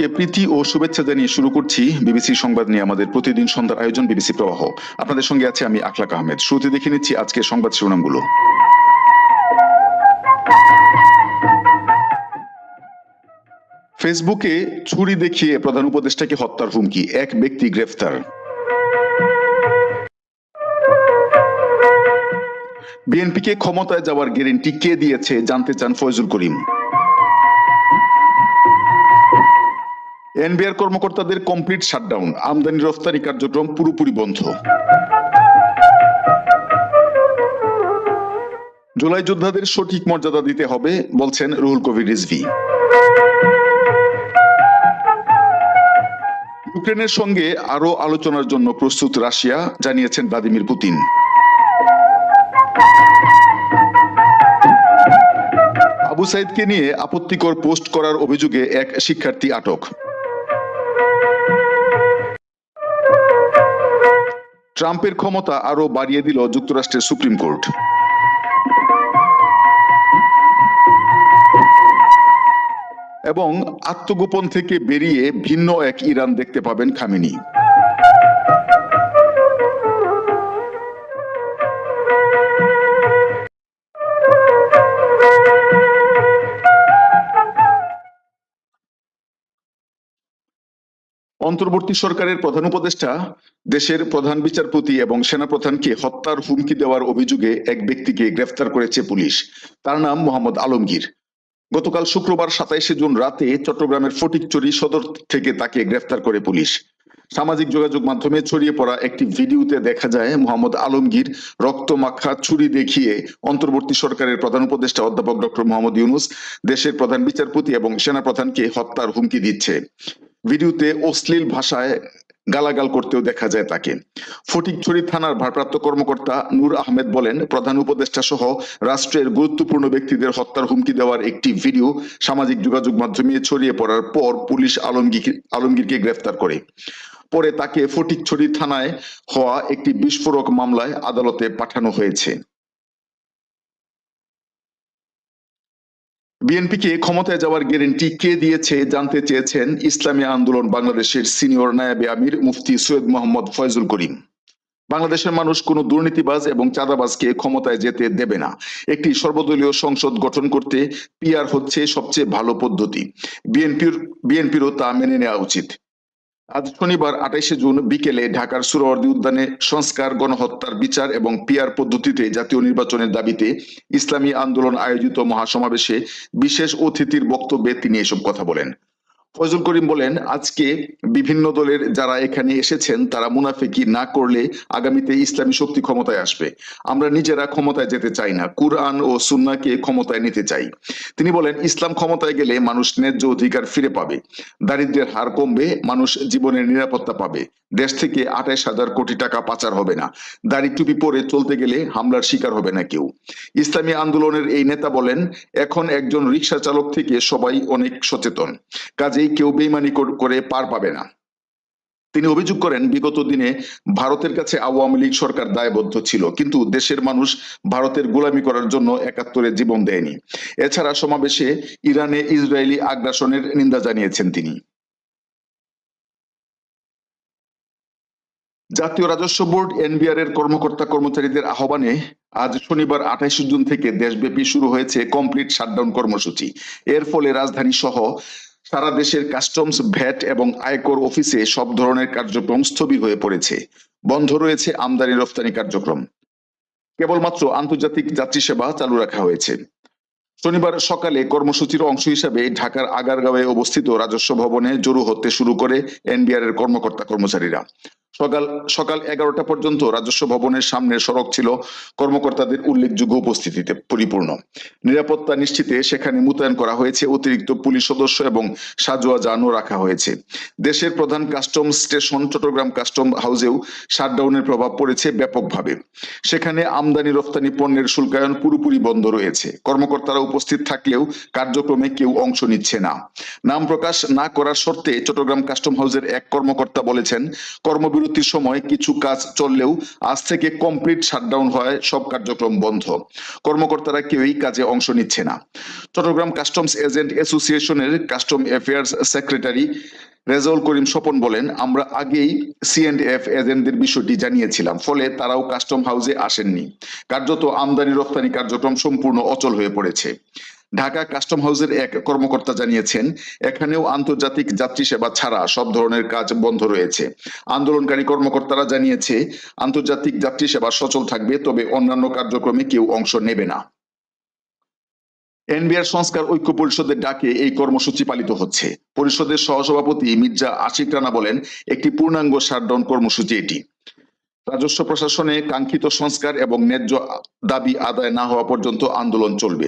সবাইকে প্রীতি ও শুভেচ্ছা জানিয়ে শুরু করছি বিবিসি সংবাদ নিয়ে আমাদের প্রতিদিন সন্ধ্যার আয়োজন বিবিসি প্রবাহ। আপনাদের সঙ্গে আছে আমি আখলাক আহমেদ। শুরুতে দেখে নিচ্ছি আজকের সংবাদ শিরোনামগুলো। ফেসবুকে ছুরি দেখিয়ে প্রধান উপদেষ্টাকে হত্যার হুমকি, এক ব্যক্তি গ্রেফতার। বিএনপিকে ক্ষমতায় যাওয়ার গ্যারেন্টি কে দিয়েছে জানতে চান ফয়জুল করিম। এনবিআর কর্মকর্তাদের কমপ্লিট শাটডাউন আমদানি রফতানি কার্যক্রম পুরোপুরি বন্ধ। জুলাই যোদ্ধাদের সঠিক মর্যাদা দিতে হবে, বলছেন রুহুল কবির রিজভি। ইউক্রেনের সঙ্গে আরও আলোচনার জন্য প্রস্তুত রাশিয়া, জানিয়েছেন ভ্লাদিমির পুতিন। আবু সাইদকে নিয়ে আপত্তিকর পোস্ট করার অভিযোগে এক শিক্ষার্থী আটক। ট্রাম্পের ক্ষমতা আরও বাড়িয়ে দিল যুক্তরাষ্ট্রের সুপ্রিম কোর্ট। এবং আত্মগোপন থেকে বেরিয়ে ভিন্ন এক ইরান দেখতে পাবেন খামেনি। অন্তর্বর্তী সরকারের প্রধান উপদেষ্টা, দেশের প্রধান বিচারপতি এবং সেনাপ্রধানকে হত্যার হুমকি দেওয়ার অভিযোগে এক ব্যক্তিকে গ্রেফতার করেছে পুলিশ। তার নাম মোহাম্মদ আলমগীর। গতকাল শুক্রবার সাতাইশে জুন রাতে চট্টগ্রামের ফটিকচুরি সদর থেকে তাকে গ্রেফতার করে পুলিশ। সামাজিক যোগাযোগ মাধ্যমে ছড়িয়ে পড়া একটি ভিডিওতে দেখা যায়, মোহাম্মদ আলমগীর রক্তমাখা ছুরি দেখিয়ে অন্তর্বর্তী সরকারের প্রধান উপদেষ্টা অধ্যাপক ডক্টর মোহাম্মদ ইউনুস, দেশের প্রধান বিচারপতি এবং সেনাপ্রধানকে হত্যার হুমকি দিচ্ছে। ভিডিওতে অশ্লীল ভাষায় গালাগাল করতেও দেখা যায় তাকে। ফটিকছড়ি থানার ভারপ্রাপ্ত কর্মকর্তা নূর আহমেদ বলেন, প্রধান উপদেষ্টা সহ রাষ্ট্রের গুরুত্বপূর্ণ ব্যক্তিদের হত্যার হুমকি দেওয়ার একটি ভিডিও সামাজিক যোগাযোগ মাধ্যমে ছড়িয়ে পড়ার পর পুলিশ আলমগীর, আলমগীরকে গ্রেফতার করে। পরে তাকে ফটিকছড়ি থানায় হওয়া একটি বিস্ফোরক মামলায় আদালতে পাঠানো হয়েছে। বিএনপিকে ক্ষমতায় যাওয়ার গ্যারেন্টি কে দিয়েছে জানতে চেয়েছেন ইসলামী আন্দোলন বাংলাদেশের সিনিয়র নায়াবে আমির মুফতি সৈয়দ মোহাম্মদ ফয়জুল করিম। বাংলাদেশের মানুষ কোন দুর্নীতিবাজ এবং চাঁদাবাজকে ক্ষমতায় যেতে দেবে না। একটি সর্বদলীয় সংসদ গঠন করতে পিআর হচ্ছে সবচেয়ে ভালো পদ্ধতি। বিএনপির বিএনপিরও তা মেনে নেওয়া উচিত। আজ শনিবার আঠাইশে জুন বিকেলে ঢাকার সুরওয়ার্দী উদ্যানে সংস্কার, গণহত্যার বিচার এবং পিয়ার পদ্ধতিতে জাতীয় নির্বাচনের দাবিতে ইসলামী আন্দোলন আয়োজিত মহাসমাবেশে বিশেষ অতিথির বক্তব্যে তিনি এসব কথা বলেন। ফজল করিম বলেন, আজকে বিভিন্ন দলের যারা এখানে এসেছেন, তারা মুনাফেকি না করলে আগামীতে ইসলামী শক্তি ক্ষমতায় আসবে। আমরা নিজেরা ক্ষমতায় যেতে চাই না, কুরআন ও সুন্নাকে ক্ষমতায় নিতে চাই। তিনি বলেন, ইসলাম ক্ষমতায় গেলে মানুষ ন্যায্য অধিকার ফিরে পাবে দারিদ্র্যের হার কমবে, মানুষ জীবনের নিরাপত্তা পাবে, দেশ থেকে আঠাইশ হাজার কোটি টাকা পাচার হবে না, দাড়ি টুপি পরে চলতে গেলে হামলার শিকার হবে না কেউ। ইসলামী আন্দোলনের এই নেতা বলেন, এখন একজন রিক্সা চালক থেকে সবাই অনেক সচেতন কাজেই কেউ বেইমানি করে পার পাবে না। তিনি অভিযোগ করেন, বিগত দিনে ভারতের কাছে আওয়ামী লীগ সরকার দায়বদ্ধ ছিল, কিন্তু দেশের মানুষ ভারতের গোলামি করার জন্য একাত্তরে জীবন দেয়নি। এছাড়া সমাবেশে ইরানে ইসরায়েলি আগ্রাসনের নিন্দা জানিয়েছেন তিনি। জাতীয় রাজস্ব বোর্ড এনবিআর এর কর্মকর্তা কর্মচারীদের আহ্বানে আজ শনিবার আঠাইশে জুন থেকে দেশব্যাপী শুরু হয়েছে কমপ্লিট শাটডাউন কর্মসূচি। এর ফলে রাজধানী সহ সারা দেশের কাস্টমস ভ্যাট এবং আয়কর অফিসে সব ধরনের কার্যক্রম স্থবির হয়ে পড়েছে। বন্ধ রয়েছে আমদানি রফতানি কার্যক্রম। কেবলমাত্র আন্তর্জাতিক যাত্রী সেবা চালু রাখা হয়েছে। শনিবার সকালে কর্মসূচির অংশ হিসাবে ঢাকার আগারগাঁওয়ে অবস্থিত রাজস্ব ভবনে জড়ো হতে শুরু করে এনবিআর এর কর্মকর্তা কর্মচারীরা সকাল সকাল এগারোটা পর্যন্ত রাজস্ব ভবনের সামনের সড়ক ছিল। কর্মকর্তাদের উল্লেখযোগ্য উপস্থিতিতে পরিপূর্ণ। নিরাপত্তা নিশ্চিতে সেখানে মোতায়েন করা হয়েছে অতিরিক্ত পুলিশ সদস্য এবং সাজোয়া যানও রাখা হয়েছে। দেশের প্রধান কাস্টম স্টেশন, চট্টগ্রাম কাস্টম হাউসেও শাটডাউনের প্রভাব পড়েছে ব্যাপকভাবে। সেখানে আমদানি রফতানি পণ্যের শুল্কায়ন পুরোপুরি বন্ধ রয়েছে। কর্মকর্তারা উপস্থিত থাকলেও কার্যক্রমে কেউ অংশ নিচ্ছে না। নাম প্রকাশ না করার শর্তে চট্টগ্রাম কাস্টম হাউসের এক কর্মকর্তা বলেছেন, কর্মবিরতি বিরতির সময় কিছু কাজ চললেও আজ থেকে কমপ্লিট শাটডাউন হয়, সব কার্যক্রম বন্ধ। কর্মকর্তারা কেউই কাজে অংশ নিচ্ছে না। চট্টগ্রাম কাস্টমস এজেন্ট অ্যাসোসিয়েশনের custom affairs secretary Rezaul Karim Swapan বলেন, আমরা আগেই সিএন্ডএফ এজেন্টদের বিষয়টি জানিয়েছিলাম, ফলে তারাও কাস্টম হাউসে আসেননি। কার্যত আমদানি রপ্তানি কার্যক্রম সম্পূর্ণ অচল হয়ে পড়েছে। ঢাকা কাস্টম হাউসের এক কর্মকর্তা জানিয়েছেন, এখানেও আন্তর্জাতিক যাত্রী সেবা ছাড়া সব ধরনের কাজ বন্ধ রয়েছে। আন্দোলনকারী কর্মকর্তারা জানিয়েছে, আন্তর্জাতিক যাত্রী সেবা সচল থাকবে, তবে অন্যান্য কার্যক্রমে কেউ অংশ নেবে না। এনবিআর সংস্কার ঐক্য পরিষদের ডাকে এই কর্মসূচি পালিত হচ্ছে। পরিষদের সহসভাপতি মির্জা আশিক রানা বলেন, একটি পূর্ণাঙ্গ শাটডাউন কর্মসূচি এটি। রাজস্ব প্রশাসনে কাঙ্ক্ষিত সংস্কার এবং ন্যায্য দাবি আদায় না হওয়া পর্যন্ত আন্দোলন চলবে।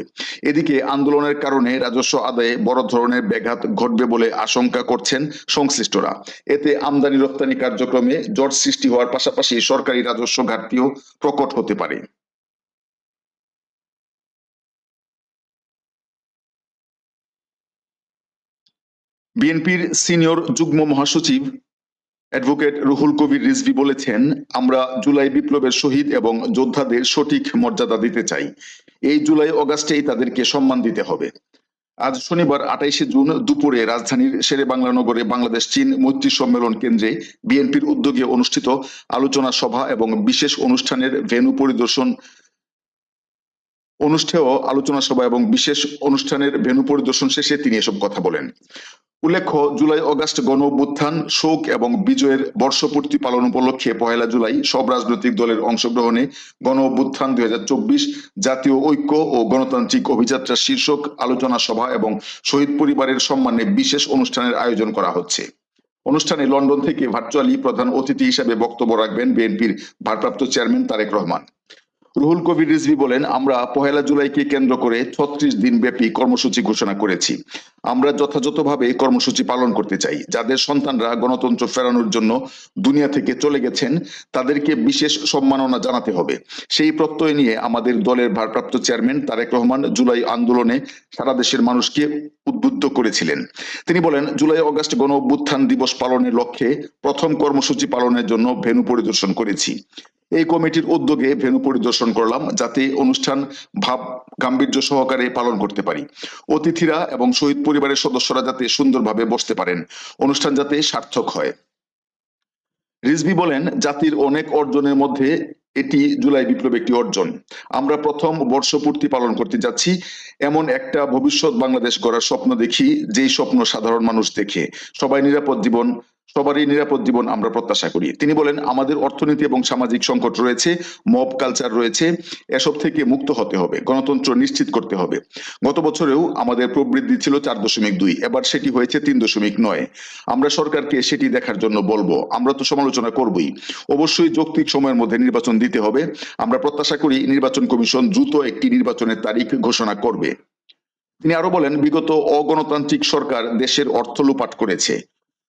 এদিকে আন্দোলনের কারণে রাজস্ব আদায়ে বড় ধরনের ব্যাঘাত ঘটবে বলে আশঙ্কা করছেন সংশ্লিষ্টরা। এতে আমদানি রপ্তানি কার্যক্রমে জট সৃষ্টি হওয়ার পাশাপাশি সরকারি রাজস্ব ঘাটতিও প্রকট হতে পারে। বিএনপির সিনিয়র যুগ্ম মহাসচিব অ্যাডভোকেট রুহুল কবির রিজভি বলেছেন, আমরা জুলাই বিপ্লবের শহীদ এবং যোদ্ধাদের সঠিক মর্যাদা দিতে চাই। এই জুলাই অগাস্টেই তাদেরকে সম্মান দিতে হবে। আজ শনিবার আঠাইশে জুন দুপুরে রাজধানীর শেরে বাংলা নগরে বাংলাদেশ চীন মৈত্রী সম্মেলন কেন্দ্রে বিএনপির উদ্যোগে অনুষ্ঠিত আলোচনা সভা এবং বিশেষ অনুষ্ঠানের ভেন্যু পরিদর্শন অনুষ্ঠেয় আলোচনা সভা এবং বিশেষ অনুষ্ঠানের ভেন্যু পরিদর্শন শেষে তিনি এসব কথা বলেন। উল্লেখ্য, জুলাই অগাস্ট গণ অভ্যুত্থান, শোক এবং বিজয়ের বর্ষপূর্তি পালন উপলক্ষে পহেলা জুলাই সব রাজনৈতিক দলের অংশগ্রহণে গণ অভ্যুত্থান দুই জাতীয় ঐক্য ও গণতান্ত্রিক অভিযাত্রা শীর্ষক আলোচনা সভা এবং শহীদ পরিবারের সম্মানে বিশেষ অনুষ্ঠানের আয়োজন করা হচ্ছে। অনুষ্ঠানে লন্ডন থেকে ভার্চুয়ালি প্রধান অতিথি হিসেবে বক্তব্য রাখবেন বিএনপির ভারপ্রাপ্ত চেয়ারম্যান তারেক রহমান। রুহুল কবির রিজভি বলেন, আমরা পহেলা জুলাইকে কেন্দ্র করে ছত্রিশ দিন ব্যাপী কর্মসূচি ঘোষণা করেছি। আমরা যথাযথভাবে কর্মসূচি পালন করতে চাই। যাদের সন্তানরা গণতন্ত্র ফেরানোর জন্য দুনিয়া থেকে চলে গেছেন, তাদেরকে বিশেষ সম্মাননা জানাতে হবে। সেই প্রত্যয় নিয়ে আমাদের দলের ভারপ্রাপ্ত চেয়ারম্যান তারেক রহমান জুলাই আন্দোলনে সারা দেশের মানুষকে উদ্বুদ্ধ করেছিলেন। তিনি বলেন, জুলাই, অগাস্ট গণ অভ্যুত্থান দিবস পালনের লক্ষ্যে প্রথম কর্মসূচি পালনের জন্য ভেন্যু পরিদর্শন করেছি। এই কমিটির উদ্যোগে ভেন্যু পরিদর্শন করলাম যাতে অনুষ্ঠান ভাব গাম্ভীর্য সহকারে পালন করতে পারি। অতিথিরা এবং শহীদ পরিবারের সদস্যরা যাতে সুন্দরভাবে বসতে পারেন। অনুষ্ঠান যাতে সার্থক হয়। রিজভি বলেন, জাতির অনেক অর্জনের মধ্যে এটি জুলাই বিপ্লব একটি অর্জন। আমরা প্রথম বর্ষপূর্তি পালন করতে যাচ্ছি। এমন একটা ভবিষ্যৎ বাংলাদেশ গড়ার স্বপ্ন দেখি, যেই স্বপ্ন সাধারণ মানুষ দেখে। সবাই নিরাপদ জীবন সবারই নিরাপদ জীবন আমরা প্রত্যাশা করি। তিনি বলেন, আমাদের অর্থনীতি এবং সামাজিক সংকট রয়েছে, মব কালচার রয়েছে, এসব থেকে মুক্ত হতে হবে, গণতন্ত্র নিশ্চিত করতে হবে। গত বছরেও আমাদের প্রবৃদ্ধি ছিল চার দশমিক দুই, এবার সেটি হয়েছে তিন দশমিক নয়। আমরা সরকারকে সেটি দেখার জন্য বলব, আমরা তো সমালোচনা করবই। অবশ্যই যৌক্তিক সময়ের মধ্যে নির্বাচন দিতে হবে। আমরা প্রত্যাশা করি নির্বাচন কমিশন দ্রুত একটি নির্বাচনের তারিখ ঘোষণা করবে। তিনি আরও বলেন, বিগত অগণতান্ত্রিক সরকার দেশের অর্থ লুপাট করেছে।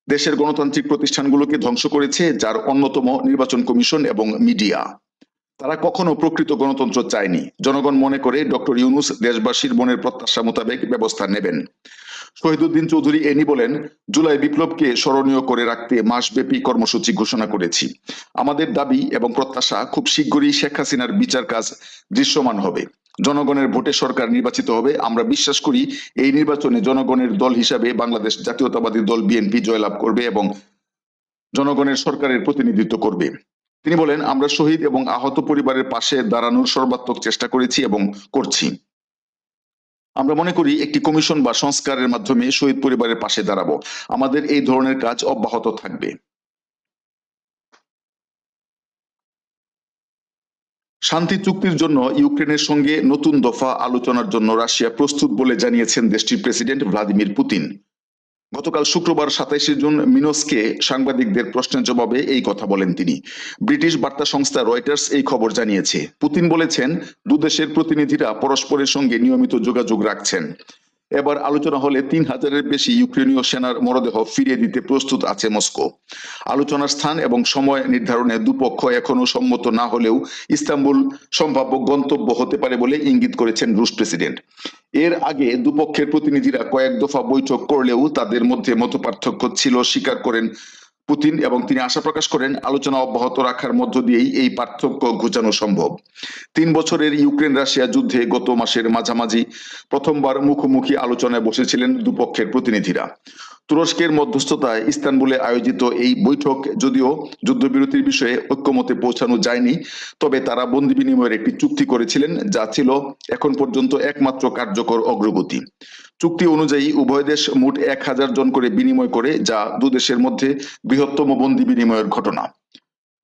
দেশের গণতান্ত্রিক প্রতিষ্ঠানগুলোকে ধ্বংস করেছে, যার অন্যতম নির্বাচন কমিশন এবং মিডিয়া। তারা কখনো প্রকৃত গণতন্ত্র চায়নি। জনগণ মনে করে ডক্টর ইউনুস দেশবাসীর মনের প্রত্যাশা মোতাবেক ব্যবস্থা নেবেন। শহীদুদ্দিন চৌধুরী এনি বলেন, জুলাই বিপ্লবকে স্মরণীয় করে রাখতে মাসব্যাপী কর্মসূচি ঘোষণা করেছি। আমাদের দাবি এবং প্রত্যাশা খুব শীঘ্রই শেখ হাসিনার বিচার কাজ দৃশ্যমান হবে। জনগণের ভোটে সরকার নির্বাচিত হবে। আমরা বিশ্বাস করি এই নির্বাচনে জনগণের দল হিসাবে বাংলাদেশ জাতীয়তাবাদী দল বিএনপি জয়লাভ করবে এবং জনগণের সরকারের প্রতিনিধিত্ব করবে। তিনি বলেন, আমরা শহীদ এবং আহত পরিবারের পাশে দাঁড়ানোর সর্বাত্মক চেষ্টা করেছি এবং করছি। আমরা মনে করি একটি কমিশন বা সংস্কারের মাধ্যমে শহীদ পরিবারের পাশে দাঁড়াবো। আমাদের এই ধরনের কাজ অব্যাহত থাকবে। শান্তি চুক্তির জন্য ইউক্রেনের সঙ্গে নতুন দফা আলোচনার জন্য রাশিয়া প্রস্তুত বলে জানিয়েছেন দেশটির প্রেসিডেন্ট ভ্লাদিমির পুতিন। গতকাল শুক্রবার সাতাইশে জুন মিনোসকে সাংবাদিকদের প্রশ্নের জবাবে এই কথা বলেন তিনি। ব্রিটিশ বার্তা সংস্থা রয়টার্স এই খবর জানিয়েছে। পুতিন বলেছেন, দুদেশের প্রতিনিধিরা পরস্পরের সঙ্গে নিয়মিত যোগাযোগ রাখছেন। এবার আলোচনা হলে তিন হাজারের বেশি ইউক্রেনীয় সেনার মরদেহ ফিরিয়ে দিতে প্রস্তুত আছে মস্কো। আলোচনার স্থান এবং সময় নির্ধারণে দুপক্ষ এখনও সম্মত না হলেও ইস্তাম্বুল সম্ভাব্য গন্তব্য হতে পারে বলে ইঙ্গিত করেছেন রুশ প্রেসিডেন্ট। এর আগে দুপক্ষের প্রতিনিধিরা কয়েক দফা বৈঠক করলেও তাদের মধ্যে মতপার্থক্য ছিল স্বীকার করেন পুতিন এবং তিনি আশা প্রকাশ করেন আলোচনা অব্যাহত রাখার মধ্য দিয়েই এই পার্থক্য ঘুচানো সম্ভব। তিন বছরের ইউক্রেন রাশিয়া যুদ্ধে গত মাসের মাঝামাঝি প্রথমবার মুখোমুখি আলোচনায় বসেছিলেন দুপক্ষের প্রতিনিধিরা। তুরস্কের মধ্যস্থতায় ইস্তানবুলে আয়োজিত এই বৈঠক যদিও যুদ্ধবিরতির বিষয়ে ঐক্যমতে পৌঁছানো যায়নি, তবে তারা বন্দি বিনিময়ের একটি চুক্তি করেছিলেন যা ছিল এখন পর্যন্ত একমাত্র কার্যকর অগ্রগতি। চুক্তি অনুযায়ী উভয় দেশ মোট এক হাজার জন করে বিনিময় করে, যা দু দেশের মধ্যে বৃহত্তম বন্দি বিনিময়ের ঘটনা।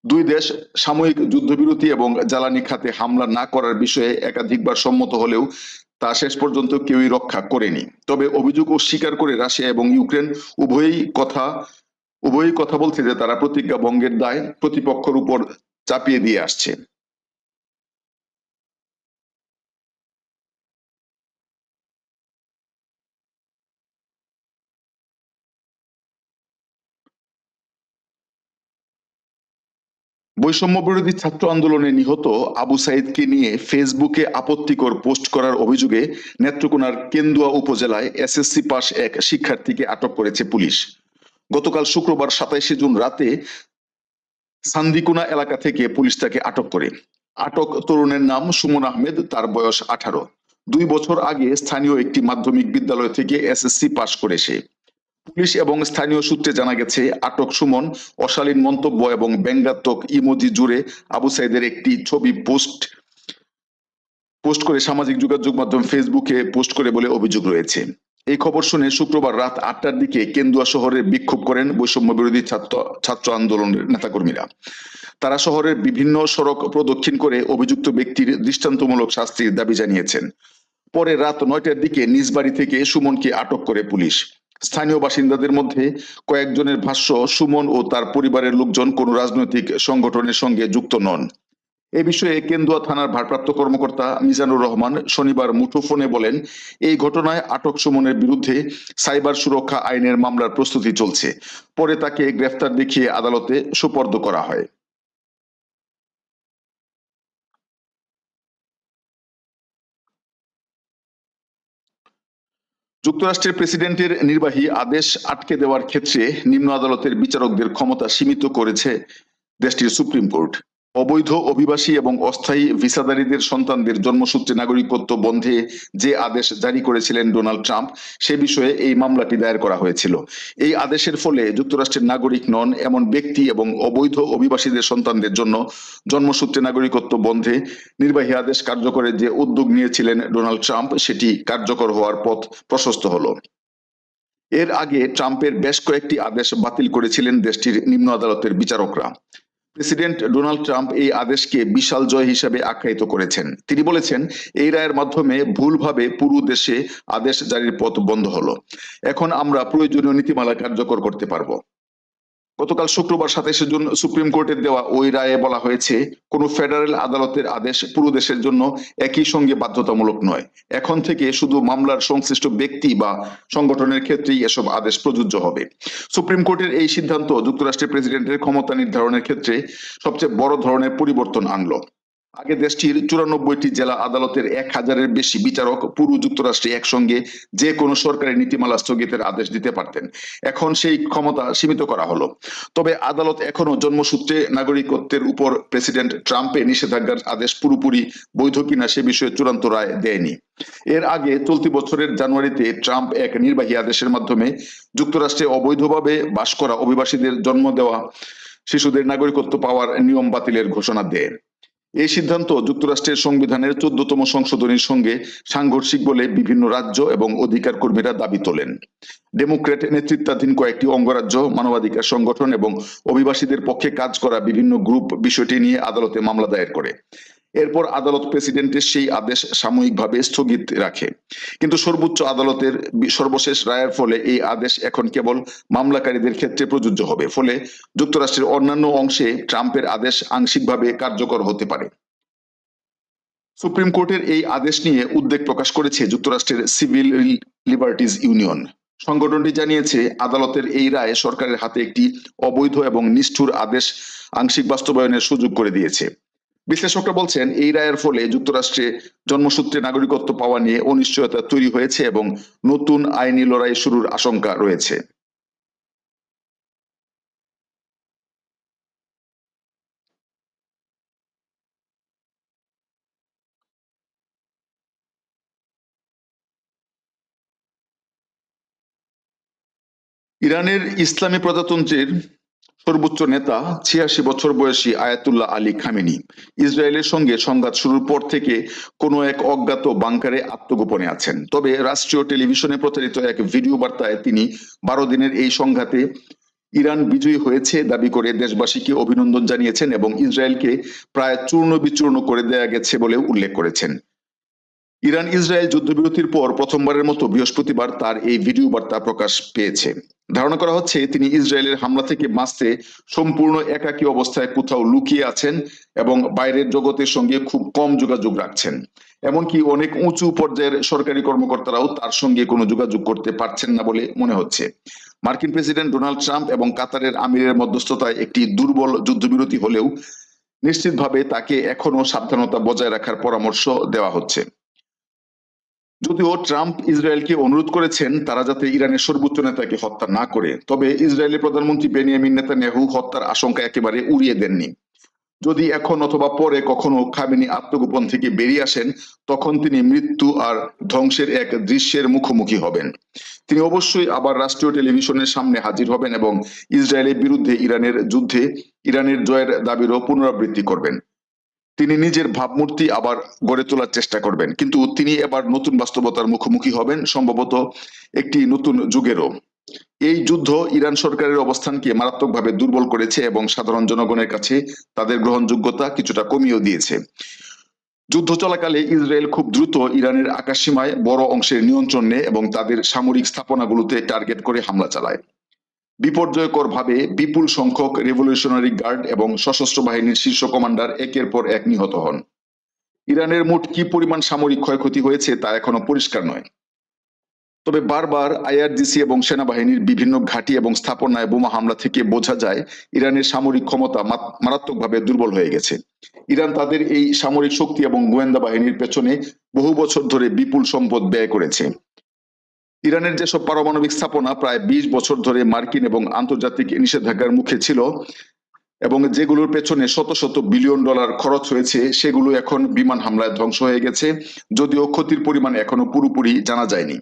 দুই দেশ সাময়িক যুদ্ধবিরতি এবং জ্বালানি খাতে হামলা না করার বিষয়ে একাধিকবার সম্মত হলেও তা শেষ পর্যন্ত কেউই রক্ষা করেনি। তবে অভিযোগ অস্বীকার করে রাশিয়া এবং ইউক্রেন উভয়ই কথা উভয়ই কথা বলছে যে তারা প্রতিজ্ঞা ভঙ্গের দায় প্রতিপক্ষের উপর চাপিয়ে দিয়ে আসছে। বৈষম্য বিরোধী ছাত্র আন্দোলনে নিহত আবু সাইদকে নিয়ে ফেসবুকে আপত্তিকর পোস্ট করার অভিযোগে নেত্রকোনার কেন্দুয়া উপজেলায় এসএসসি পাস এক শিক্ষার্থীকে আটক করেছে পুলিশ। গতকাল শুক্রবার সাতাইশে জুন রাতে সান্দিকুনা এলাকা থেকে পুলিশ তাকে আটক করে। আটক তরুণের নাম সুমন আহমেদ, তার বয়স আঠারো। দুই বছর আগে স্থানীয় একটি মাধ্যমিক বিদ্যালয় থেকে এসএসসি পাশ করে সে পুলিশ এবং স্থানীয় সূত্রে জানা গেছে, আটক সুমন, অশালীন মন্তব্য এবং ব্যঙ্গাত্মক ইমোজি জুড়ে আবু সাইদের একটি ছবি পোস্ট পোস্ট করে সামাজিক যোগাযোগ মাধ্যম ফেসবুকে পোস্ট করে বলে অভিযোগ রয়েছে। এই খবর শুনে শুক্রবার রাত আটটার দিকে কেন্দুয়া শহরে বিক্ষোভ করেন বৈষম্য বিরোধী ছাত্র ছাত্র আন্দোলনের নেতাকর্মীরা। তারা শহরের বিভিন্ন সড়ক প্রদক্ষিণ করে অভিযুক্ত ব্যক্তির দৃষ্টান্তমূলক শাস্তির দাবি জানিয়েছেন। পরে রাত নয়টার দিকে নিজ বাড়ি থেকে সুমনকে আটক করে পুলিশ। স্থানীয় বাসিন্দাদের মধ্যে কয়েকজনের ভাষ্য সুমন ও তার পরিবারের লোকজন কোনো রাজনৈতিক সংগঠনের সঙ্গে যুক্ত নন। এ বিষয়ে কেন্দুয়া থানার ভারপ্রাপ্ত কর্মকর্তা মিজানুর রহমান শনিবার মুঠোফোনে বলেন, এই ঘটনায় আটক সুমনের বিরুদ্ধে সাইবার সুরক্ষা আইনের মামলার প্রস্তুতি চলছে। পরে তাকে গ্রেফতার দেখিয়ে আদালতে সুপর্দ করা হয়। যুক্তরাষ্ট্রের প্রেসিডেন্টের নির্বাহী আদেশ আটকে দেওয়ার ক্ষেত্রে নিম্ন আদালতের বিচারকদের ক্ষমতা সীমিত করেছে দেশটির সুপ্রিম কোর্ট। অবৈধ, অভিবাসী এবং অস্থায়ী ভিসাদারীদের সন্তানদের জন্মসূত্রে নাগরিকত্ব বন্ধে যে আদেশ জারি করেছিলেন ডোনাল্ড ট্রাম্প, সে বিষয়ে এই মামলাটি দায়ের করা হয়েছিল। এই আদেশের ফলে যুক্তরাষ্ট্রের নাগরিক নন এমন ব্যক্তি এবং অবৈধ, অভিবাসীদের সন্তানদের জন্য জন্মসূত্রে নাগরিকত্ব বন্ধে নির্বাহী আদেশ কার্যকরের যে উদ্যোগ নিয়েছিলেন ডোনাল্ড ট্রাম্প, সেটি কার্যকর হওয়ার পথ প্রশস্ত হলো। এর আগে ট্রাম্পের বেশ কয়েকটি আদেশ বাতিল করেছিলেন দেশটির নিম্ন আদালতের বিচারকরা। প্রেসিডেন্ট ডোনাল্ড ট্রাম্প এই আদেশকে বিশাল জয় হিসেবে আখ্যায়িত করেছেন। তিনি বলেছেন, এই রায়ের মাধ্যমে ভুলভাবে পুরো দেশে আদেশ জারির পথ বন্ধ হলো। এখন আমরা প্রয়োজনীয় নীতিমালা কার্যকর করতে পারব। গতকাল শুক্রবার সাতাইশে জুন সুপ্রিম কোর্টের দেওয়া ওই রায়ে বলা হয়েছে, কোনো ফেডারেল আদালতের আদেশ পুরো দেশের জন্য একই সঙ্গে বাধ্যতামূলক নয়। এখন থেকে শুধু মামলার সংশ্লিষ্ট ব্যক্তি বা সংগঠনের ক্ষেত্রেই এসব আদেশ প্রযোজ্য হবে। সুপ্রিম কোর্টের এই সিদ্ধান্ত যুক্তরাষ্ট্রের প্রেসিডেন্টের ক্ষমতা নির্ধারণের ক্ষেত্রে সবচেয়ে বড় ধরনের পরিবর্তন আনলো। আগে দেশটির চুরানব্বইটি জেলা আদালতের এক হাজারের বেশি বিচারক, পুরো যুক্তরাষ্ট্রে একসঙ্গে যে কোনো সরকারি নীতিমালা স্থগিতের আদেশ দিতে পারতেন। এখন সেই ক্ষমতা সীমিত করা হলো। তবে আদালত এখনও জন্মসূত্রে নাগরিকত্বের উপর প্রেসিডেন্ট ট্রাম্পের নিষেধাজ্ঞার আদেশ পুরোপুরি বৈধ কিনা সে বিষয়ে চূড়ান্ত রায় দেয়নি। এর আগে চলতি বছরের জানুয়ারিতে ট্রাম্প এক নির্বাহী আদেশের মাধ্যমে যুক্তরাষ্ট্রে অবৈধভাবে বাস করা অভিবাসীদের জন্ম দেওয়া শিশুদের নাগরিকত্ব পাওয়ার নিয়ম বাতিলের ঘোষণা দেয়। এই সিদ্ধান্ত যুক্তরাষ্ট্রের সংবিধানের চোদ্দতম সংশোধনীর সঙ্গে সাংঘর্ষিক বলে বিভিন্ন রাজ্য এবং অধিকার কর্মীরা দাবি তোলেন। ডেমোক্রেট নেতৃত্বাধীন কয়েকটি অঙ্গরাজ্য, মানবাধিকার সংগঠন এবং অভিবাসীদের পক্ষে কাজ করা বিভিন্ন গ্রুপ বিষয়টি নিয়ে আদালতে মামলা দায়ের করে। এরপর আদালত প্রেসিডেন্টের সেই আদেশ সাময়িকভাবে স্থগিত রাখে। কিন্তু সর্বোচ্চ আদালতের সর্বশেষ রায়ের ফলে এই আদেশ এখন কেবল মামলাকারীদের ক্ষেত্রে প্রযোজ্য হবে। ফলে যুক্তরাষ্ট্রের অন্যান্য অংশে ট্রাম্পের আদেশ আংশিকভাবে কার্যকর হতে পারে। সুপ্রিম কোর্টের এই আদেশ নিয়ে উদ্বেগ প্রকাশ করেছে যুক্তরাষ্ট্রের সিভিল লিবার্টিজ ইউনিয়ন। সংগঠনটি জানিয়েছে, আদালতের এই রায় সরকারের হাতে একটি অবৈধ এবং নিষ্ঠুর আদেশ আংশিক বাস্তবায়নের সুযোগ করে দিয়েছে। বিশ্লেষকরা বলছেন, এই রায়ের ফলে যুক্তরাষ্ট্রে জন্মসূত্রে নাগরিকত্ব পাওয়া নিয়ে অনিশ্চয়তা তৈরি হয়েছে এবং নতুন আইনি লড়াই শুরুর আশঙ্কা রয়েছে। ইরানের ইসলামী প্রজাতন্ত্রের সর্বোচ্চ নেতা ছিয়াশি বছর বয়সী আয়াতুল্লাহ আলী খামেনি। ইসরায়েলের সঙ্গে সংঘাত শুরুর পর থেকে কোনো এক অজ্ঞাত বাংকারে আত্মগোপনে আছেন। তবে রাষ্ট্রীয় টেলিভিশনে প্রচারিত এক ভিডিও বার্তায় তিনি বারো দিনের এই সংঘাতে ইরান বিজয়ী হয়েছে দাবি করে দেশবাসীকে অভিনন্দন জানিয়েছেন এবং ইসরায়েলকে প্রায় চূর্ণ বিচূর্ণ করে দেয়া গেছে বলেও উল্লেখ করেছেন। ইরান ইসরায়েল যুদ্ধবিরতির পর প্রথমবারের মতো বৃহস্পতিবার তার এই ভিডিও বার্তা প্রকাশ পেয়েছে। ধারণা করা হচ্ছে তিনি ইসরায়েলের হামলা থেকে বাঁচতে সম্পূর্ণ একাকী অবস্থায় কোথাও লুকিয়ে আছেন এবং বাইরের জগতের সঙ্গে খুব কম যোগাযোগ রাখছেন। এমনকি অনেক উঁচু পর্যায়ের সরকারি কর্মকর্তারাও তার সঙ্গে কোনো যোগাযোগ করতে পারছেন না বলে মনে হচ্ছে। মার্কিন প্রেসিডেন্ট ডোনাল্ড ট্রাম্প এবং কাতারের আমিরের মধ্যস্থতায় একটি দুর্বল যুদ্ধবিরতি হলেও নিশ্চিতভাবে তাকে এখনও সাবধানতা বজায় রাখার পরামর্শ দেওয়া হচ্ছে। যদিও ট্রাম্প ইসরায়েলকে অনুরোধ করেছেন, তারা যাতে ইরানের সর্বোচ্চ নেতাকে হত্যা না করে। তবে ইসরায়েলের প্রধানমন্ত্রী বেনিয়ামিন নেতানিয়াহু হত্যার আশঙ্কা একেবারে উড়িয়ে দেননি। যদি এখন অথবা পরে কখনো খামেনি আত্মগোপন থেকে বেরিয়ে আসেন, তখন তিনি মৃত্যু আর ধ্বংসের এক দৃশ্যের মুখোমুখি হবেন। তিনি অবশ্যই আবার রাষ্ট্রীয় টেলিভিশনের সামনে হাজির হবেন এবং ইসরায়েলের বিরুদ্ধে ইরানের যুদ্ধে ইরানের জয়ের দাবিরও পুনরাবৃত্তি করবেন। তিনি নিজের ভাবমূর্তি আবার গড়ে তোলার চেষ্টা করবেন। কিন্তু তিনি এবার নতুন বাস্তবতার মুখোমুখি হবেন, সম্ভবত একটি নতুন যুগেরও। এই যুদ্ধ ইরান সরকারের অবস্থানকে মারাত্মকভাবে দুর্বল করেছে এবং সাধারণ জনগণের কাছে তাদের গ্রহণযোগ্যতা কিছুটা কমিয়েও দিয়েছে। যুদ্ধ চলাকালে ইসরায়েল খুব দ্রুত ইরানের আকাশসীমায় বড় অংশের নিয়ন্ত্রণ নেয় এবং তাদের সামরিক স্থাপনাগুলোতে টার্গেট করে হামলা চালায়। বিপর্যয়কর ভাবে বিপুল সংখ্যক রেভলিউশনারি গার্ড এবং সশস্ত্র বাহিনীর শীর্ষ কমান্ডার একের পর এক নিহত হন। ইরানের মোট কি পরিমাণ সামরিক ক্ষয়ক্ষতি হয়েছে তা এখনও পরিষ্কার নয়। তবে বারবার আইআরজিসি এবং সেনাবাহিনীর বিভিন্ন ঘাঁটি এবং স্থাপনায় বোমা হামলা থেকে বোঝা যায়, ইরানের সামরিক ক্ষমতা মারাত্মকভাবে দুর্বল হয়ে গেছে। ইরান তাদের এই সামরিক শক্তি এবং গোয়েন্দা বাহিনীর পেছনে বহু বছর ধরে বিপুল সম্পদ ব্যয় করেছে। ইরানের যেসব পারমাণবিক স্থাপনা প্রায় বিশ বছর ধরে মার্কিন এবং আন্তর্জাতিক নিষেধাজ্ঞার মুখে ছিল এবং যেগুলোর পেছনে শত শত বিলিয়ন ডলার খরচ হয়েছে, সেগুলো এখন বিমান হামলায় ধ্বংস হয়ে গেছে, যদিও ক্ষতির পরিমাণ এখনও পুরোপুরি জানা যায়নি।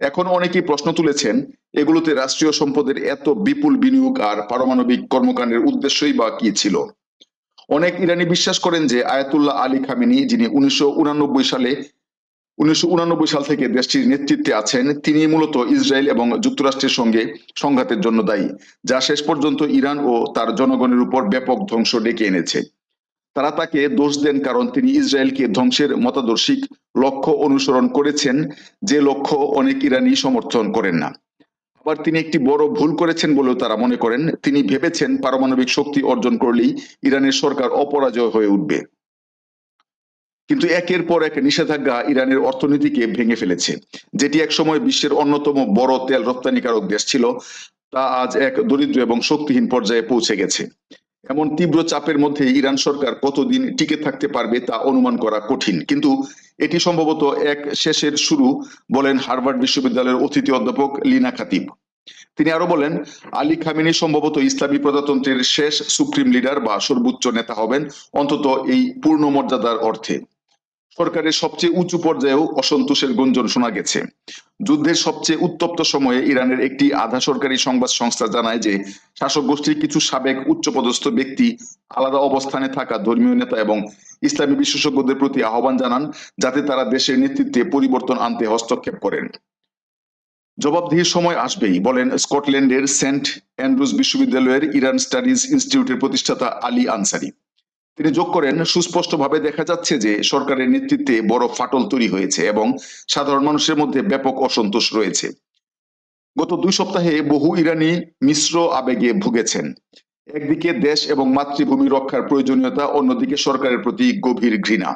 এখন অনেকেই প্রশ্ন তুলেছেন, এগুলোতে রাষ্ট্রীয় সম্পদের এত বিপুল বিনিয়োগ আর পারমাণবিক কর্মকাণ্ডের উদ্দেশ্যই বা কি ছিল? অনেক ইরানি বিশ্বাস করেন যে আয়াতুল্লাহ আলী খামেনি, যিনি উনিশশো সালে উনিশশো সাল থেকে দেশটির নেতৃত্বে আছেন তিনি মূলত ইসরায়েল এবং যুক্তরাষ্ট্রের সঙ্গে সংঘাতের জন্য দায়ী, যা শেষ পর্যন্ত ইরান ও তার জনগণের উপর ব্যাপক ধ্বংস ডেকে এনেছে। তারা তাকে দোষ দেন কারণ তিনি ইসরায়েলকে ধ্বংসের মতাদর্শিক লক্ষ্য অনুসরণ করেছেন, যে লক্ষ্য অনেক ইরানি সমর্থন করেন না। আবার তিনি একটি বড় ভুল করেছেন বলেও তারা মনে করেন, তিনি ভেবেছেন পারমাণবিক শক্তি অর্জন করলেই ইরানের সরকার অপরাজয় হয়ে উঠবে। কিন্তু একের পর এক নিষেধাজ্ঞা ইরানের অর্থনীতিকে ভেঙে ফেলেছে। যেটি একসময় বিশ্বের অন্যতম বড় তেল রপ্তানিকারক দেশ ছিল, তা আজ এক দরিদ্র এবং শক্তিহীন পর্যায়ে পৌঁছে গেছে। এমন তীব্র চাপের মধ্যে ইরান সরকার কতদিন টিকে থাকতে পারবে তা অনুমান করা কঠিন। কিন্তু এটি সম্ভবত এক শেষের শুরু, বলেন হার্ভার্ড বিশ্ববিদ্যালয়ের অতিথি অধ্যাপক লিনা খাতিব। তিনি আরও বলেন, আলী খামেনি সম্ভবত ইসলামী প্রজাতন্ত্রের শেষ সুপ্রিম লিডার বা সর্বোচ্চ নেতা হবেন, অন্তত এই পূর্ণ মর্যাদার অর্থে। সরকারের সবচেয়ে উঁচু পর্যায়েও অসন্তোষের গুঞ্জন শোনা গেছে। যুদ্ধের সবচেয়ে উত্তপ্ত সময়ে ইরানের একটি আধা সরকারি সংবাদ সংস্থা জানায় যে, শাসক গোষ্ঠীর কিছু সাবেক উচ্চপদস্থ ব্যক্তি আলাদা অবস্থানে থাকা ধর্মীয় নেতা এবং ইসলামী বিশেষজ্ঞদের প্রতি আহ্বান জানান যাতে তারা দেশের নেতৃত্বে পরিবর্তন আনতে হস্তক্ষেপ করেন। জবাবদিহির সময় আসবেই, বলেন স্কটল্যান্ডের সেন্ট অ্যান্ড্রুজ বিশ্ববিদ্যালয়ের ইরান স্টাডিজ ইনস্টিটিউটের প্রতিষ্ঠাতা আলী আনসারি। তিনি যোগ করেন, সুস্পষ্টভাবে দেখা যাচ্ছে যে সরকারের নেতৃত্বে বড় ফাটল তৈরি হয়েছে এবং সাধারণ মানুষের মধ্যে ব্যাপক অসন্তোষ রয়েছে। গত দুই সপ্তাহে বহু ইরানি মিশ্র আবেগে ভুগেছেন। একদিকে দেশ এবং মাতৃভূমি রক্ষার প্রয়োজনীয়তা, অন্যদিকে সরকারের প্রতি গভীর ঘৃণা।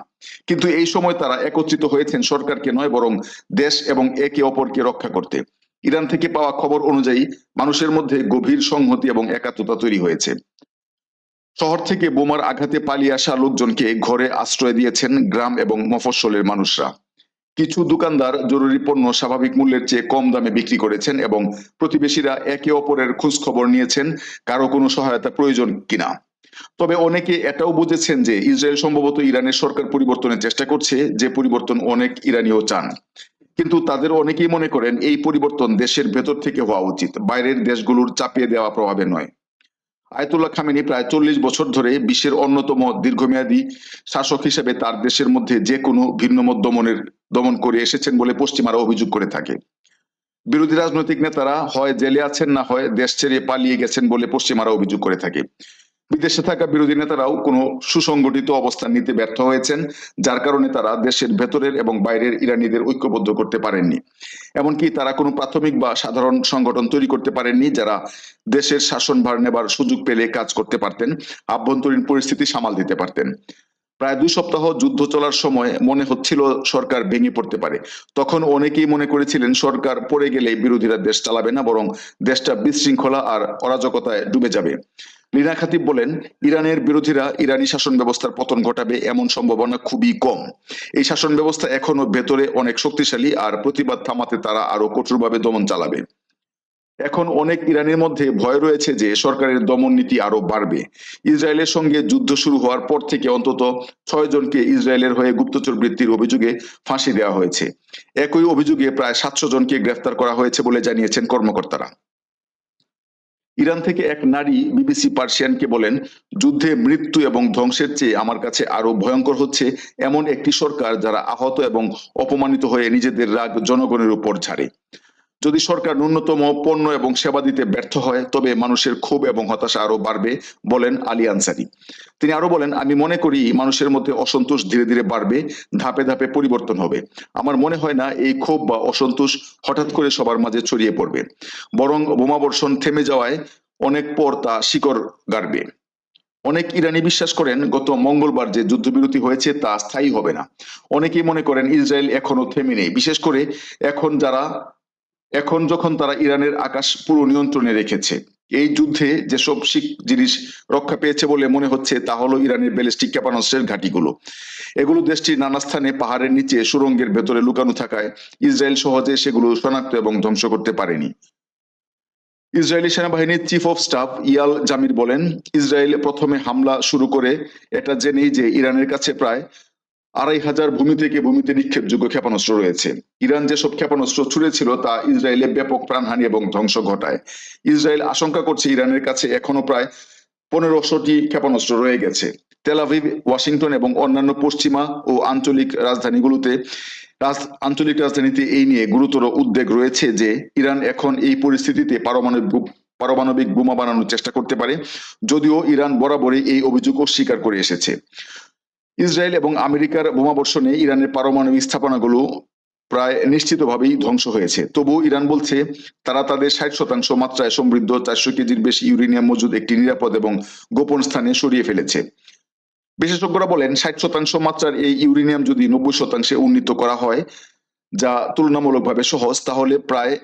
কিন্তু এই সময় তারা একত্রিত হয়েছেন সরকারকে নয়, বরং দেশ এবং একে অপরকে রক্ষা করতে। ইরান থেকে পাওয়া খবর অনুযায়ী মানুষের মধ্যে গভীর সংহতি এবং একাত্মতা তৈরি হয়েছে। শহর থেকে বোমার আঘাতে পালিয়ে আসা লোকজনকে ঘরে আশ্রয় দিয়েছেন গ্রাম এবং মফস্বলের মানুষরা। কিছু দোকানদার জরুরি পণ্য স্বাভাবিক মূল্যের চেয়ে কম দামে বিক্রি করেছেন এবং প্রতিবেশীরা একে অপরের খোঁজ খবর নিয়েছেন, কারও কোনো সহায়তা প্রয়োজন কিনা। তবে অনেকে এটাও বুঝেছেন যে ইসরায়েল সম্ভবত ইরানের সরকার পরিবর্তনের চেষ্টা করছে, যে পরিবর্তন অনেক ইরানিও চান। কিন্তু তাদের অনেকেই মনে করেন এই পরিবর্তন দেশের ভেতর থেকে হওয়া উচিত, বাইরের দেশগুলোর চাপিয়ে দেওয়া প্রভাবে নয়। আয়তুল্লাহ খামেনি প্রায় চল্লিশ বছর ধরে বিশ্বের অন্যতম দীর্ঘমেয়াদী শাসক হিসেবে তার দেশের মধ্যে যে কোনো ভিন্নমত দমনের, দমন করে এসেছেন বলে পশ্চিমারা অভিযোগ করে থাকে। বিরোধী রাজনৈতিক নেতারা হয় জেলে আছেন না হয় দেশ ছেড়ে পালিয়ে গেছেন বলে পশ্চিমারা অভিযোগ করে থাকে। বিদেশে থাকা বিরোধী নেতারাও কোনো সুসংগঠিত অবস্থান নিতে ব্যর্থ হয়েছেন, যার কারণে তারা দেশের ভেতরের এবং বাইরের ইরানিদের ঐক্যবদ্ধ করতে পারেননি। এমনকি তারা কোনো প্রাথমিক বা সাধারণ সংগঠন তৈরি করতে পারেননি, যারা দেশের শাসনভার নেবার সুযোগ পেলে কাজ করতে পারতেন, আভ্যন্তরীণ পরিস্থিতি সামাল দিতে পারতেন। প্রায় দুই সপ্তাহ যুদ্ধ চলার সময় মনে হচ্ছিল সরকার ভেঙে পড়তে পারে। তখন অনেকেই মনে করেছিলেন সরকার পড়ে গেলে বিরোধীরা দেশ চালাবে না, বরং দেশটা বিশৃঙ্খলা আর অরাজকতায় ডুবে যাবে। লীনা খাতিব বলেন, ইরানের বিরোধীরা ইরানি শাসন ব্যবস্থার পতন ঘটাবে এমন সম্ভাবনা খুবই কম। এই শাসন ব্যবস্থা এখনও ভেতরে অনেক শক্তিশালী আর প্রতিবাদ থামাতে তারা আরও কঠোরভাবে দমন চালাবে। এখন অনেক ইরানের মধ্যে ভয় রয়েছে যে সরকারের দমন নীতি আরও বাড়বে। ইসরায়েলের সঙ্গে যুদ্ধ শুরু হওয়ার পর থেকে অন্তত ছয় জনকে ইসরায়েলের হয়ে গুপ্তচর বৃত্তির অভিযোগে ফাঁসি দেওয়া হয়েছে। একই অভিযোগে প্রায় সাতশো জনকে গ্রেফতার করা হয়েছে বলে জানিয়েছেন কর্মকর্তারা। ইরান থেকে এক নারী বিবিসি পার্সিয়ানকে বলেন, যুদ্ধে মৃত্যু এবং ধ্বংসের চেয়ে আমার কাছে আরও ভয়ঙ্কর হচ্ছে এমন একটি সরকার যারা আহত এবং অপমানিত হয়ে নিজেদের রাগ জনগণের উপর ছাড়ে। যদি সরকার ন্যূনতম পণ্য এবং সেবা দিতে ব্যর্থ হয়, তবে মানুষের ক্ষোভ এবং হতাশা আরও বাড়বে, বলেন আলী আনসারি। তিনি আরও বলেন, আমি মনে করি মানুষের মধ্যে অসন্তোষ ধীরে ধীরে বাড়বে, ধাপে ধাপে পরিবর্তন হবে। আমার মনে হয় না এই ক্ষোভ বা অসন্তোষ হঠাৎ করে সবার মাঝে ছড়িয়ে পড়বে। বরং বোমাবর্ষণ থেমে যাওয়ায় অনেক পর তা শিকড় গাড়বে। অনেক ইরানি বিশ্বাস করেন, গত মঙ্গলবার যে যুদ্ধবিরতি হয়েছে তা স্থায়ী হবে না। অনেকেই মনে করেন, ইসরায়েল এখনও থেমে নেই। বিশেষ করে এখন যারা এখন যখন তারা ইরানের আকাশ পুরো নিয়ন্ত্রণে রেখেছে, এই যুদ্ধে যেসব জিনিস রক্ষা পেয়েছে বলে মনে হচ্ছে, তা হলো ইরানের ব্যালিস্টিক ক্ষেপণাস্ত্রের ঘাঁটিগুলো। এগুলো দেশটির নানা স্থানে পাহাড়ের নিচে সুরঙ্গের ভেতরে লুকানো থাকায় ইসরায়েল সহজে সেগুলো শনাক্ত এবং ধ্বংস করতে পারেনি। ইসরায়েলি সেনাবাহিনীর chief of staff Eyal Zamir বলেন, ইসরায়েল প্রথমে হামলা শুরু করে এটা জেনেই যে ইরানের কাছে প্রায় আড়াই হাজার ভূমি থেকে ভূমিতে নিক্ষেপযোগ্য ক্ষেপণাস্ত্র রয়েছে। ইরান যেসব ক্ষেপণাস্ত্র ছুড়েছিল তা ইসরায়েলে ব্যাপক প্রাণহানি এবং ধ্বংস ঘটায়। ইসরায়েল আশঙ্কা করছে ইরানের কাছে এখনও প্রায় পনেরোশোটি ক্ষেপণাস্ত্র রয়ে গেছে। তেলাভিভ ওয়াশিংটন এবং অন্যান্য পশ্চিমা ও আঞ্চলিক রাজধানীগুলোতে রাজ, আঞ্চলিক রাজধানীতে এই নিয়ে গুরুতর উদ্বেগ রয়েছে যে ইরান এখন এই পরিস্থিতিতে পারমাণবিক পারমাণবিক বোমা বানানোর চেষ্টা করতে পারে, যদিও ইরান বরাবরই এই অভিযোগ অস্বীকার করে এসেছে। ইসরায়েল এবং আমেরিকার বোমাবর্ষণে ইরানের পারমাণবিক স্থাপনাগুলো প্রায় নিশ্চিতভাবেই ধ্বংস হয়েছে। তবুও ইরান বলছে, তারা তাদের ষাট শতাংশ মাত্রায় সমৃদ্ধ চারশো কেজির বেশি ইউরেনিয়াম মজুদ একটি নিরাপদ এবং গোপন স্থানে সরিয়ে ফেলেছে। বিশেষজ্ঞরা বলেন, ষাট শতাংশ মাত্রার এই ইউরেনিয়াম যদি নব্বই শতাংশে উন্নীত করা হয়, যা তুলনামূলকভাবে সহজ, তাহলে প্রায়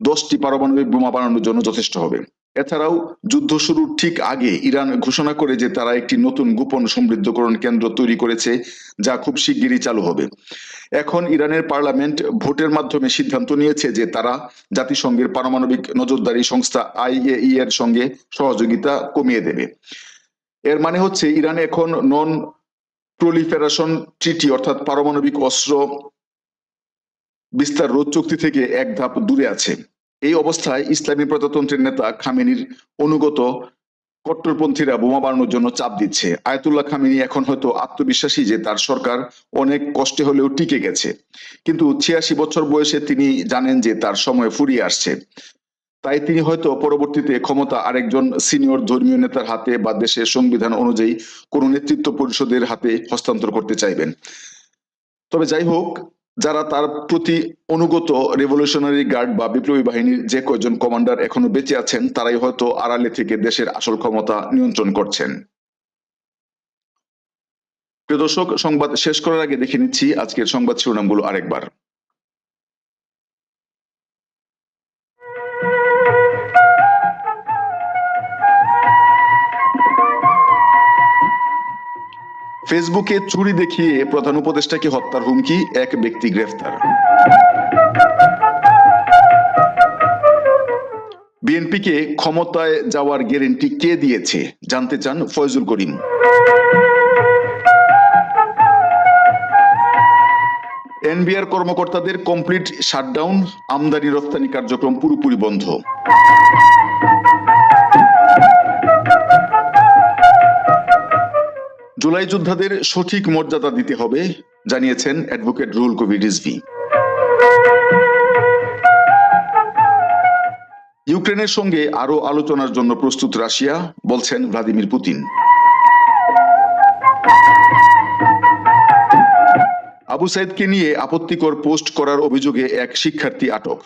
দশটি পারমাণবিক বোমা বানানোর জন্য যথেষ্ট হবে। এছাড়াও যুদ্ধ শুরুর ঠিক আগে ইরান ঘোষণা করে যে তারা একটি নতুন গোপন সমৃদ্ধকরণ কেন্দ্র তৈরি করেছে, যা খুব শিগগিরই চালু হবে। এখন ইরানের পার্লামেন্ট ভোটের মাধ্যমে সিদ্ধান্ত নিয়েছে যে তারা জাতিসংঘের পারমাণবিক নজরদারি সংস্থা আইএই এর সঙ্গে সহযোগিতা কমিয়ে দেবে। এর মানে হচ্ছে ইরান এখন নন প্রলিফেরেশন ট্রিটি অর্থাৎ পারমাণবিক অস্ত্র বিস্তার রোধ চুক্তি থেকে এক ধাপ দূরে আছে। এই অবস্থায় ইসলামী প্রজাতন্ত্রের নেতা খামেনির অনুগত কট্টরপন্থীরা বোমা বানানোর জন্য চাপ দিচ্ছে। আয়াতুল্লাহ খামেনি এখন হয়তো আত্মবিশ্বাসী যে তার সরকার অনেক কষ্টে হলেও টিকে গেছে। কিন্তু ছিয়াশি বছর বয়সে তিনি জানেন যে তার সময় ফুরিয়ে আসছে। তাই তিনি হয়তো পরবর্তীতে ক্ষমতা আরেকজন সিনিয়র ধর্মীয় নেতার হাতে বা দেশের সংবিধান অনুযায়ী কোন নেতৃত্ব পরিষদের হাতে হস্তান্তর করতে চাইবেন। তবে যাই হোক যারা তার প্রতি অনুগত রেভলিউশনারি গার্ড বা বিপ্লবী বাহিনীর যে কয়জন কমান্ডার এখনও বেঁচে আছেন, তারাই হয়তো আড়ালে থেকে দেশের আসল ক্ষমতা নিয়ন্ত্রণ করছেন। প্রিয় দর্শক, সংবাদ শেষ করার আগে দেখে নিচ্ছি আজকের সংবাদ শিরোনামগুলো আরেকবার। ফেসবুকে চুরি দেখিয়ে প্রধান উপদেষ্টাকে হত্যার হুমকি, এক ব্যক্তি গ্রেফতার। বিএনপিকে ক্ষমতায় যাওয়ার গ্যারেন্টি কে দিয়েছে? জানতে চান ফয়জুল করিম। এনবিআর কর্মকর্তাদের কমপ্লিট শাটডাউন, আমদানি রপ্তানি কার্যক্রম পুরোপুরি বন্ধ। জুলাই যোদ্ধাদের সঠিক মর্যাদা দিতে হবে, জানিয়েছেন অ্যাডভোকেট রুহুল কবির রিজভি। ইউক্রেনের সঙ্গে আরও আলোচনার জন্য প্রস্তুত রাশিয়া, বলছেন ভ্লাদিমির পুতিন। আবু সাইদকে নিয়ে আপত্তিকর পোস্ট করার অভিযোগে এক শিক্ষার্থী আটক।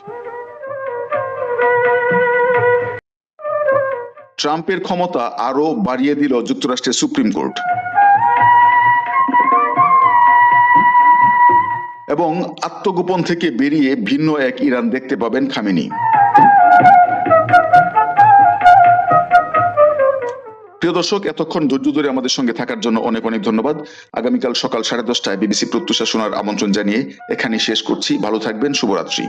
ট্রাম্পের ক্ষমতা আরও বাড়িয়ে দিল যুক্তরাষ্ট্রের সুপ্রিম কোর্ট। এবং আত্মগোপন থেকে বেরিয়ে ভিন্ন এক ইরান দেখতে পাবেন খামেনি। প্রিয় দর্শক, এতক্ষণ ধৈর্য ধরে আমাদের সঙ্গে থাকার জন্য অনেক অনেক ধন্যবাদ। আগামীকাল সকাল সাড়ে দশটায় বিবিসি প্রত্যুষা শোনার আমন্ত্রণ জানিয়ে এখানে শেষ করছি। ভালো থাকবেন, শুভরাত্রি।